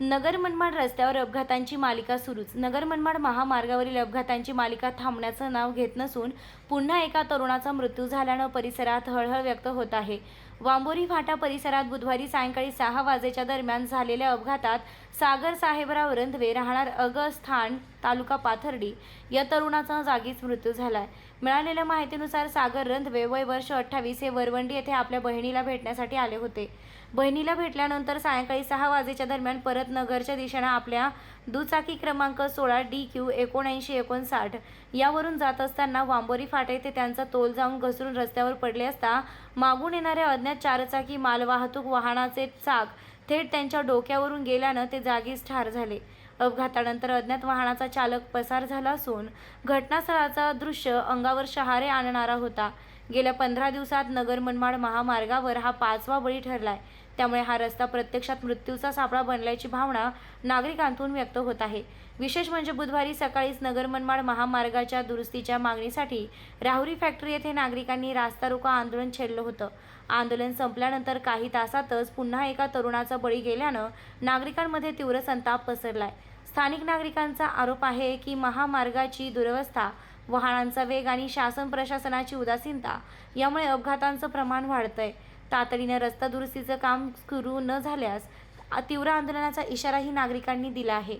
नगर मनमाड रस्त्यावर अपघातांची मालिका सुरूच. नगर मनमाड महामार्गावरील अपघातांची मालिका थांबण्याचं नाव घेत नसून पुन्हा एका तरुणाचा मृत्यू झाल्यानं परिसरात हळहळ व्यक्त होत आहे. वांबोरी फाटा परिसरात बुधवारी सायंकाळी सहा वाजेच्या दरम्यान झालेल्या अपघातात सागर साहेबराव रंधवे राहणार अगस्थान तालुका पाथर्डी या तरुणाचा जागीच मृत्यू झालाय. मिळालेल्या माहितीनुसार सागर रंधवे वय वर्ष अठ्ठावीस हे वरवंडी येथे आपल्या बहिणीला भेटण्यासाठी आले होते. बहिणीला भेटल्यानंतर सायंकाळी सहा वाजेच्या दरम्यान परत नगरच्या दिशेनं आपल्या दुचाकी क्रमांक सोळा डी क्यू एकोणऐंशी एकोणसाठ यावरून जात असताना वांबोरी फाटा येथे त्यांचा तोल जाऊन घसरून रस्त्यावर पडले असता मागून येणाऱ्या अज्ञात चारचाकी मालवाहतूक वाहनाचे चाक थेट त्यांच्या डोक्यावरून गेल्यानं ते जागीच ठार झाले. अपघातानंतर अज्ञात वाहनाचा चालक पसार झाला असून घटनास्थळाचा दृश्य अंगावर शहारे आणणारा होता. गेल्या पंधरा दिवसात नगर मनमाड महामार्गावर हा पाचवा बळी ठरलाय. त्यामुळे हा रस्ता प्रत्यक्षात मृत्यूचा सापळा बनल्याची भावना नागरिकांतून व्यक्त होत आहे. विशेष म्हणजे बुधवारी सकाळीच नगर मनमाड महामार्गाच्या दुरुस्तीच्या मागणीसाठी राहुरी फॅक्टरी येथे नागरिकांनी रास्ता रोको आंदोलन छेडलं होतं. आंदोलन संपल्यानंतर काही तासातच पुन्हा एका तरुणाचा बळी गेल्यानं नागरिकांमध्ये तीव्र संताप पसरलाय. स्थानिक नागरिकांचा आरोप आहे की महामार्गाची दुरवस्था वाहनांचा वेग आणि शासन प्रशासनाची उदासीनता यामुळे अपघातांचं प्रमाण वाढतंय. तातडीनं रस्ता दुरुस्तीचं काम सुरू न झाल्यास तीव्र आंदोलनाचा इशाराही नागरिकांनी दिला आहे.